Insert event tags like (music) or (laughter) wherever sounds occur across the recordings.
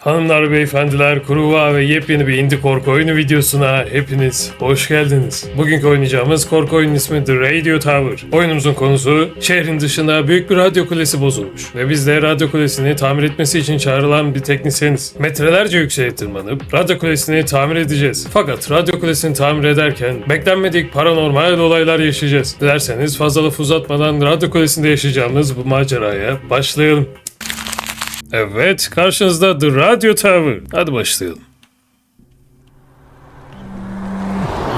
Hanımlar, beyefendiler, kuruva ve yepyeni bir indie korku oyunu videosuna hepiniz hoş geldiniz. Bugünkü oynayacağımız korku oyunun ismi The Radio Tower. Oyunumuzun konusu şehrin dışında büyük bir radyo kulesi bozulmuş ve biz de radyo kulesini tamir etmesi için çağrılan bir teknisyeniz. Metrelerce yükseğe tırmanıp radyo kulesini tamir edeceğiz. Fakat radyo kulesini tamir ederken beklenmedik paranormal olaylar yaşayacağız. Dilerseniz fazla laf uzatmadan radyo kulesinde yaşayacağımız bu maceraya başlayalım. Evet, karşınızda The Radio Tower. Hadi başlayalım.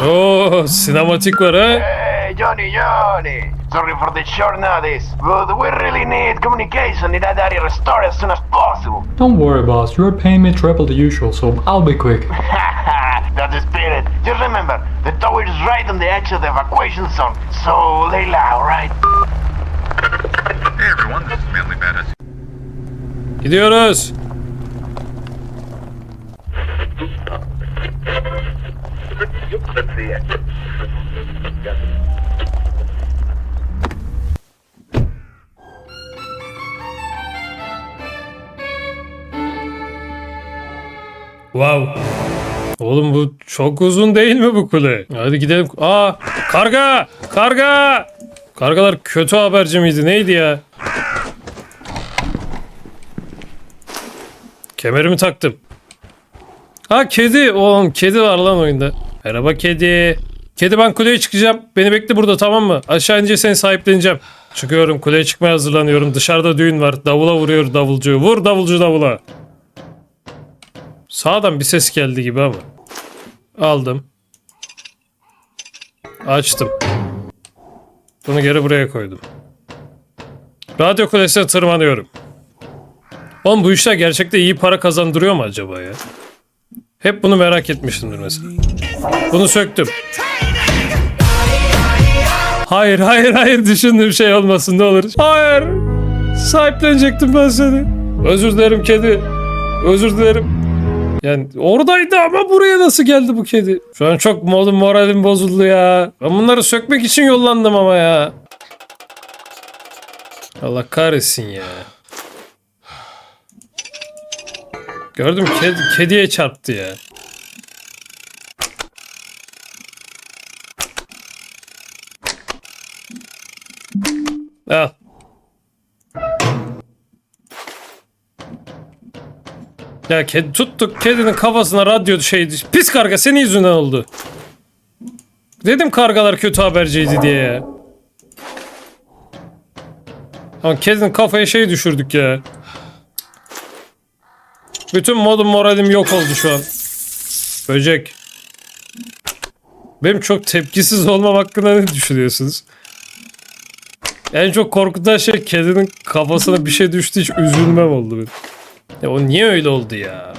Oo, sinematik var ha. Hey, Johnny, Johnny! Sorry for the short notice, but we really need communication in that area restored as soon as possible. Don't worry, boss. You're paying me triple the usual, so I'll be quick. (laughs) That's the spirit. Just remember, the tower is right on the edge of the evacuation zone, so lay low, right? Hey everyone, this is Manly Bandit. Gidiyoruz. Wow. Oğlum bu çok uzun değil mi bu kule? Hadi gidelim. Aa, karga! Karga! Kargalar kötü haberci miydi? Neydi ya? Kemerimi taktım. Ha kedi. Oğlum kedi var lan oyunda. Merhaba kedi. Kedi ben kuleye çıkacağım. Beni bekle burada tamam mı? Aşağı ince seni sahipleneceğim. Çıkıyorum kuleye çıkmaya hazırlanıyorum. Dışarıda düğün var. Davula vuruyor davulcu. Vur davulcu davula. Sağdan bir ses geldi gibi ama. Aldım. Açtım. Bunu geri buraya koydum. Radyo kulesine tırmanıyorum. Oğlum bu işler gerçekten iyi para kazandırıyor mu acaba ya? Hep bunu merak etmişimdir mesela. Bunu söktüm. Hayır hayır hayır düşündüğüm şey olmasın ne olur. Hayır. Sahiplenecektim ben seni. Özür dilerim kedi. Özür dilerim. Yani oradaydı ama buraya nasıl geldi bu kedi? Şu an çok modum moralim bozuldu ya. Ben bunları sökmek için yollandım ama ya. Allah kahretsin ya. Gördüm kedi, kediye çarptı ya. Al. Ya kedi tuttuk kedinin kafasına radyo şey pis karga senin yüzünden oldu. Dedim kargalar kötü haberciydi diye ya. Ama kedinin kafaya şey düşürdük ya. Bütün modum moralim yok oldu şu an. Böcek. Benim çok tepkisiz olmam hakkında ne düşünüyorsunuz? En çok korkutan şey kedinin kafasına bir şey düştü hiç üzülmem oldu benim. Ya o niye öyle oldu ya?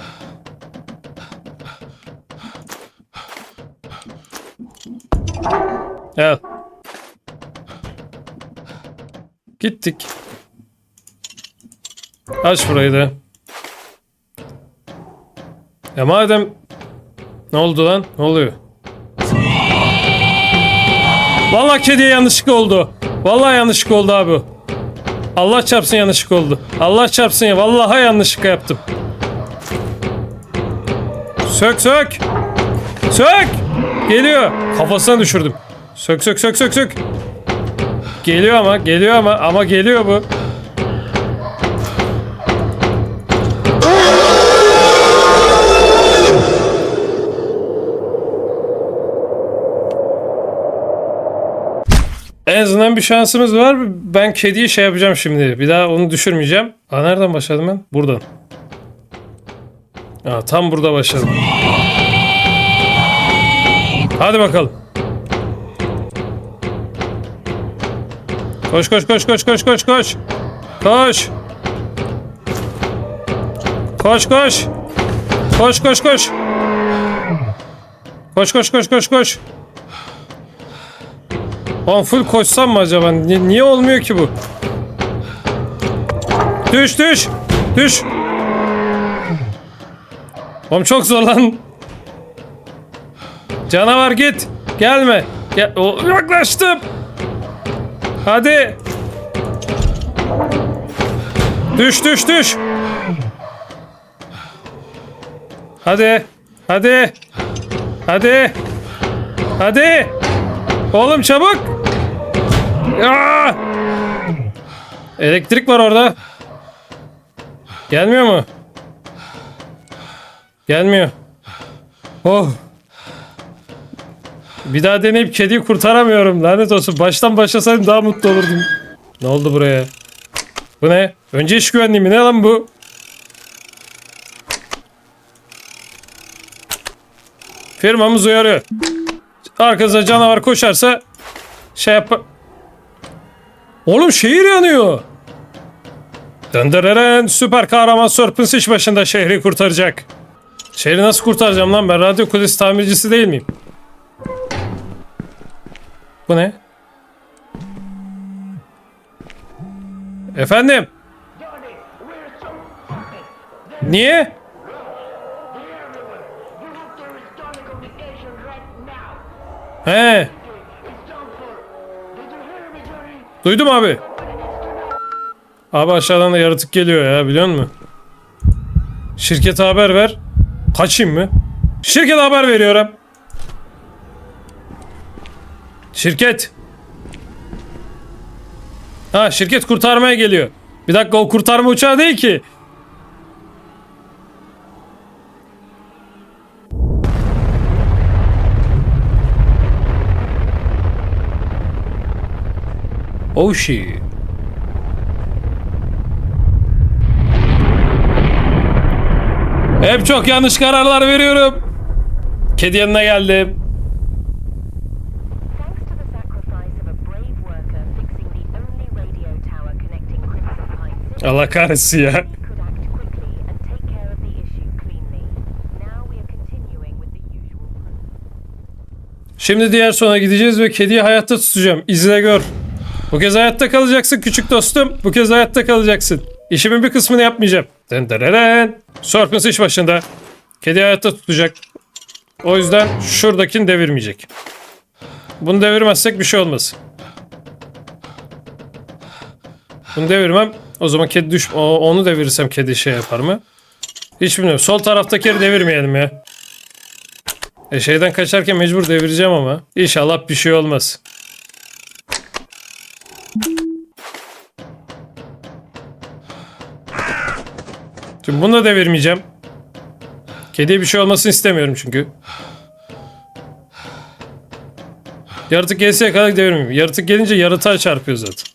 Gel. Gittik. Aç burayı da. Ya madem... Ne oldu lan? Ne oluyor? Vallahi kediye yanlışlık oldu. Vallahi yanlışlık oldu abi. Allah çarpsın yanlışlık oldu. Allah çarpsın ya. Vallahi yanlışlık yaptım. Sök sök. Sök. Geliyor. Kafasına düşürdüm. Sök sök sök sök sök. Geliyor ama geliyor ama ama geliyor bu. En azından bir şansımız var. Ben kediyi şey yapacağım şimdi. Bir daha onu düşürmeyeceğim. Aa nereden başladım ben? Buradan. Aa, tam burada başladım. Hadi bakalım. Koş koş koş koş koş koş koş. Koş. Koş koş. Koş koş koş. Koş koş koş koş koş. Lan full koşsam mı acaba? Ni- niye olmuyor ki bu? Düş düş. Düş. Oğlum çok zor lan. Canavar git. Gelme. Gel. Yaklaştım. Hadi. Düş düş düş. Hadi. Hadi. Hadi. Hadi. Oğlum çabuk. Aa! Elektrik var orada. Gelmiyor mu? Gelmiyor. Oh. Bir daha deneyip kediyi kurtaramıyorum. Lanet olsun. Baştan başlasaydım daha mutlu olurdum. Ne oldu buraya? Bu ne? Önce iş güvenliği mi? Ne lan bu? Firmamız uyarıyor. Arkanıza canavar koşarsa şey yap... Oğlum şehir yanıyor. Döndüreren süper kahraman Serpens iş başında şehri kurtaracak. Şehri nasıl kurtaracağım lan ben radyo kulesi tamircisi değil miyim? Bu ne? Efendim? Niye? He. Duydum abi. Abi aşağıdan da yaratık geliyor ya biliyor musun? Şirkete haber ver. Kaçayım mı? Şirkete haber veriyorum. Şirket. Ha şirket kurtarmaya geliyor. Bir dakika o kurtarma uçağı değil ki. Oh shit. Hep çok yanlış kararlar veriyorum. Kedi yanına geldim. Allah kahretsin ya. Şimdi diğer sona gideceğiz ve kediyi hayatta tutacağım. İzle gör. Bu kez hayatta kalacaksın küçük dostum. Bu kez hayatta kalacaksın. İşimin bir kısmını yapmayacağım. Den dereren. Serpens iş başında. Kedi hayatta tutacak. O yüzden şuradakini devirmeyecek. Bunu devirmezsek bir şey olmaz. Bunu devirmem. O zaman kedi düş... O- Onu devirirsem kedi şey yapar mı? Hiç bilmiyorum. Sol taraftakileri devirmeyelim ya. E şeyden kaçarken mecbur devireceğim ama. İnşallah bir şey olmaz. Şimdi bunu da devirmeyeceğim. Kediye bir şey olmasını istemiyorum çünkü. Yaratık gelse kadar devirmeyeyim. Yaratık gelince yaratığa çarpıyor zaten.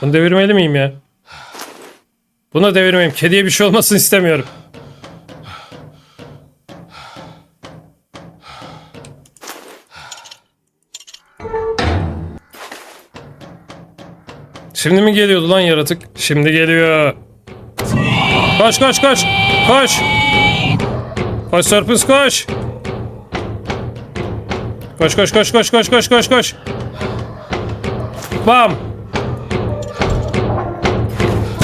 Bunu devirmeli miyim ya? Bunu devirmeyeyim. Kediye bir şey olmasını istemiyorum. Şimdi mi geliyordu lan yaratık? Şimdi geliyor. Koş koş koş. Koş. Koş Serpens koş. Koş koş koş koş koş koş koş koş. Bam.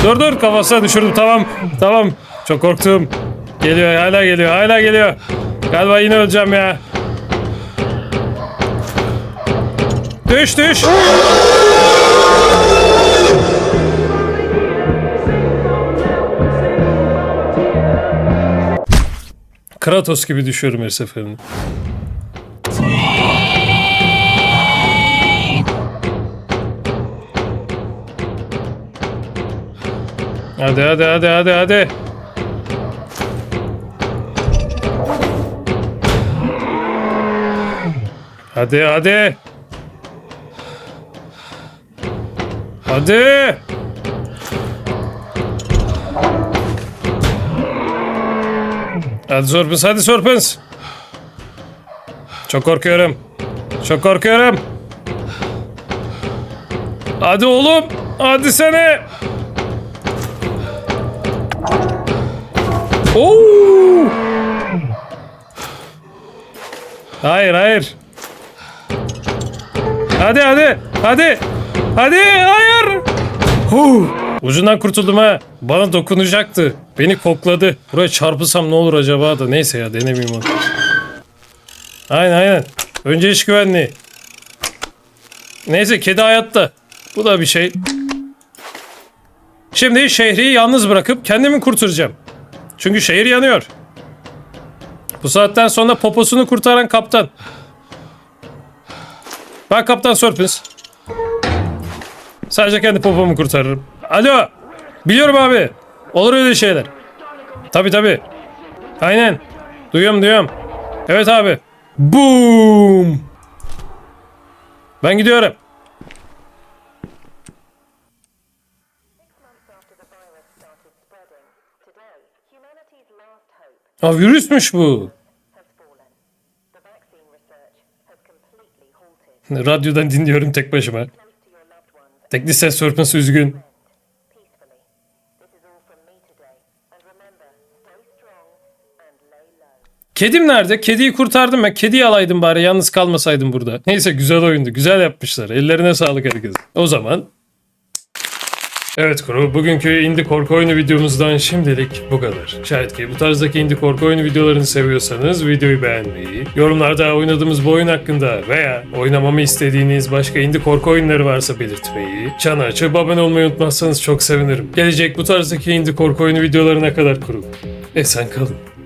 Dur dur kafasına düşürdüm tamam. Tamam. Çok korktum. Geliyor hala geliyor hala geliyor. Galiba yine öleceğim ya. Düş düş. Kratos gibi düşüyorum her seferinde. Hadi hadi hadi hadi hadi. Hadi hadi. Hadi. Hadi Sorpens hadi Sorpens. Çok korkuyorum. Çok korkuyorum. Hadi oğlum. Hadi sene. Oo! Hayır hayır. Hadi hadi. Hadi. Hadi hayır. Huh. Ucundan kurtuldum ha. Bana dokunacaktı. Beni kokladı. Buraya çarpılsam ne olur acaba da. Neyse ya denemeyeyim onu. Aynen aynen. Önce iş güvenliği. Neyse kedi hayatta. Bu da bir şey. Şimdi şehri yalnız bırakıp kendimi kurtaracağım. Çünkü şehir yanıyor. Bu saatten sonra poposunu kurtaran kaptan. Ben kaptan Sörpüns. Sadece kendi popomu kurtarırım. Alo. Biliyorum abi. Olur öyle şeyler. Tabi tabi. Aynen. Duyuyorum duyuyorum. Evet abi. Boom. Ben gidiyorum. Aa virüsmüş bu. Radyodan dinliyorum tek başıma. Ones Teknisyen Sörpüns üzgün. Kedim nerede? Kediyi kurtardım ben. Kediyi alaydım bari yalnız kalmasaydım burada. Neyse güzel oyundu. Güzel yapmışlar. Ellerine sağlık herkes. O zaman Evet kuru, bugünkü indie korku oyunu videomuzdan şimdilik bu kadar. Şayet ki bu tarzdaki indie korku oyunu videolarını seviyorsanız videoyu beğenmeyi, yorumlarda oynadığımız bu oyun hakkında veya oynamamı istediğiniz başka indie korku oyunları varsa belirtmeyi, çanı açıp abone olmayı unutmazsanız çok sevinirim. Gelecek bu tarzdaki indie korku oyunu videolarına kadar kuru. Esen kalın.